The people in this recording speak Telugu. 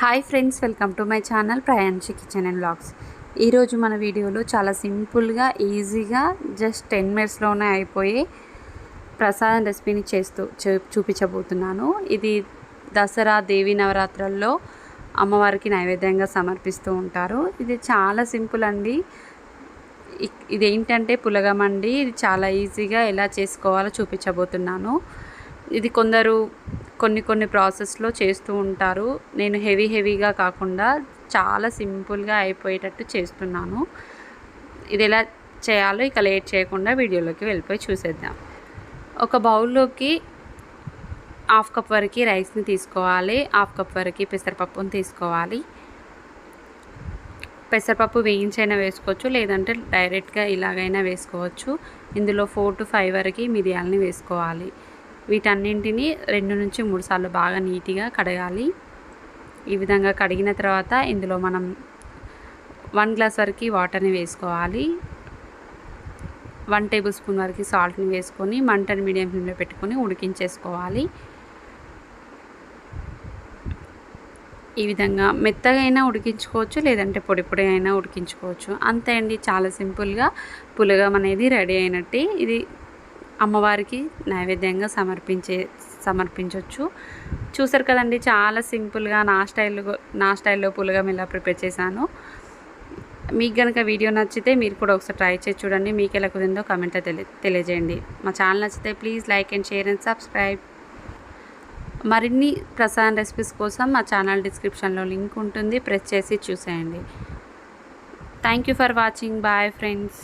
Hi friends welcome to my channel Prayanishi kitchen and blogs ఈరోజు మన వీడియోలో చాలా సింపుల్గా ఈజీగా జస్ట్ టెన్ మినిట్స్లోనే అయిపోయే ప్రసాదం రెసిపీని చేస్తూ చూ- చూపించబోతున్నాను. ఇది దసరా దేవి నవరాత్రుల్లో అమ్మవారికి నైవేద్యంగా సమర్పిస్తూ ఉంటారు. ఇది చాలా సింపుల్ అండి. ఇ- ఇదేంటంటే పులగమండి ఇది చాలా ఈజీగా ఎలా చేసుకోవాలో చూపించబోతున్నాను. ఇది కొందరు కొన్ని కొన్ని ప్రాసెస్లో చేస్తూ ఉంటారు. నేను హెవీ హెవీగా కాకుండా చాలా సింపుల్గా అయిపోయేటట్టు చేస్తున్నాను. ఇది ఎలా చేయాలో ఇక లేట్ చేయకుండా వీడియోలోకి వెళ్ళిపోయి చూసేద్దాం. ఒక బౌల్లోకి హాఫ్ కప్ వరకు రైస్ని తీసుకోవాలి. హాఫ్ కప్ వరకు పెసరపప్పుని తీసుకోవాలి. పెసరపప్పు వేయించైనా వేసుకోవచ్చు లేదంటే డైరెక్ట్గా ఇలాగైనా వేసుకోవచ్చు. ఇందులో ఫోర్ టు ఫైవ్ వరకు మిరియాలని వేసుకోవాలి. వీటన్నింటిని రెండు నుంచి మూడు సార్లు బాగా నీట్గా కడగాలి. ఈ విధంగా కడిగిన తర్వాత ఇందులో మనం వన్ గ్లాస్ వరకు వాటర్ని వేసుకోవాలి. వన్ టేబుల్ స్పూన్ వరకు సాల్ట్ని వేసుకొని మంటని మీడియం ఫ్లేమ్లో పెట్టుకొని ఉడికించేసుకోవాలి. ఈ విధంగా మెత్తగా అయినా ఉడికించుకోవచ్చు లేదంటే పొడి పొడి అయినా ఉడికించుకోవచ్చు. అంతే అండి. చాలా సింపుల్గా పులగం అనేది రెడీ అయినట్టే. ఇది అమ్మవారికి నైవేద్యంగా సమర్పించే సమర్పించవచ్చు చూసారు కదండి చాలా సింపుల్గా నా స్టైల్లో నా స్టైల్లో పులగం ఇలా ప్రిపేర్ చేశాను. మీకు కనుక వీడియో నచ్చితే మీరు కూడా ఒకసారి ట్రై చేసి చూడండి. మీకు ఎలా కుదిరిందో కమెంట్లో తెలియ తెలియజేయండి. మా ఛానల్ నచ్చితే please like and share and subscribe. మరిన్ని ప్రసాద రెసిపీస్ కోసం మా ఛానల్ డిస్క్రిప్షన్లో లింక్ ఉంటుంది. ప్రెస్ చేసి చూసేయండి. Thank you for watching bye friends